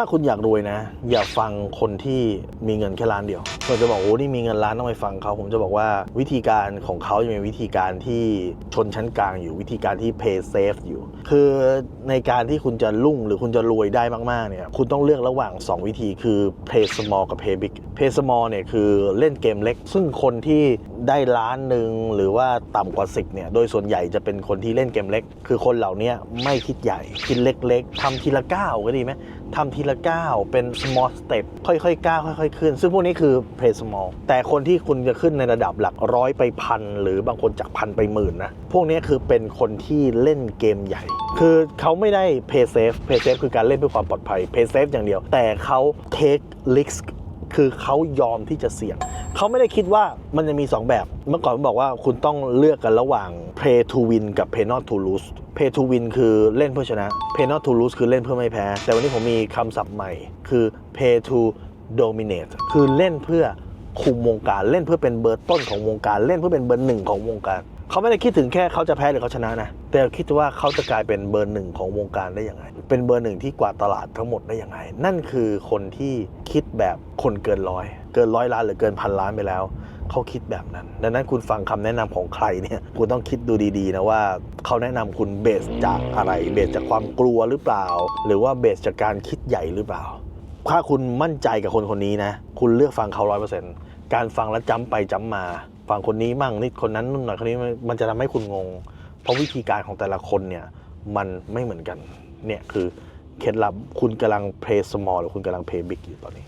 ถ้าคุณอยากรวยนะ อย่าฟังคนที่มีเงินแค่ล้านเดียวเราจะบอกโอ้นี่มีเงินล้านต้องไปฟังเขาผมจะบอกว่าวิธีการของเขาจะเป็นวิธีการที่ชนชั้นกลางอยู่วิธีการที่ pay safe อยู่ คือในการที่คุณจะรุ่งหรือคุณจะรวยได้มากๆเนี่ยคุณต้องเลือกระหว่าง 2 วิธีคือ play small กับ play big play small เนี่ยคือเล่นเกมเล็ก ซึ่งคนที่ได้ล้านหนึ่งหรือว่าต่ำกว่า 10เนี่ยโดยส่วนใหญ่จะเป็นคนที่เล่นเกมเล็ก คือคนเหล่านี้ไม่คิดใหญ่คิดเล็ก ๆทำทีละก้าวก็ดีไหมทำทีละก้าวเป็น small step ค่อยๆก้าวค่อยๆ ขึ้น ซึ่งพวกนี้คือ play small แต่คนที่คุณจะขึ้นในระดับหลักร้อยไปพัน หรือบางคนจากพันไปหมื่นนะ พวกนี้คือเป็นคนที่เล่นเกมใหญ่ คือเขาไม่ได้ play safe play safe คือการเล่นเพื่อความปลอดภัย play safe อย่างเดียว แต่เขา take risk คือเขายอมที่จะเสี่ยง เขาไม่ได้คิดว่ามันจะมี 2 แบบ เมื่อก่อนผมบอกว่าคุณต้องเลือกกันระหว่าง play to win กับ play not to lose play to win คือเล่นเพื่อชนะ play not to lose คือเล่นเพื่อไม่แพ้ แต่วันนี้ผมมีคำศัพท์ใหม่ คือ play to dominate คือเล่นเพื่อคุมวงการ เล่นเพื่อเป็นเบอร์ต้นของวงการ เล่นเพื่อเป็นเบอร์หนึ่งของวงการเขาไม่ได้คิดถึงแค่เขาจะแพ้หรือเขาชนะนะ แต่คิดว่าเขาจะกลายเป็นเบอร์หนึ่งของวงการได้อยังไง เป็นเบอร์หนึ่งที่กวาดตลาดทั้งหมดได้ยังไง นั่นคือคนที่คิดแบบคนเกินร้อย เกินร้อยล้านหรือเกินพันล้านไปแล้ว เขาคิดแบบนั้น ดังนั้นคุณฟังคำแนะนำของใครเนี่ยคุณต้องคิดดูดีๆนะว่าเขาแนะนำคุณเบสจากอะไร เบสจากความกลัวหรือเปล่า หรือว่าเบสจากการคิดใหญ่หรือเปล่า ถ้าคุณมั่นใจกับคนคนนี้นะ คุณเลือกฟังเขาร้อยเปอร์เซ็นต์การฟังแล้วจำไปจำมา ฟังคนนี้มั่งนิดคนนั้นนู่นหน่อยคนนี้มันมันจะทำให้คุณงง เพราะวิธีการของแต่ละคนเนี่ยมันไม่เหมือนกัน เนี่ยคือเคล็ดลับคุณกำลัง play small หรือคุณกำลัง play big อยู่ตอนนี้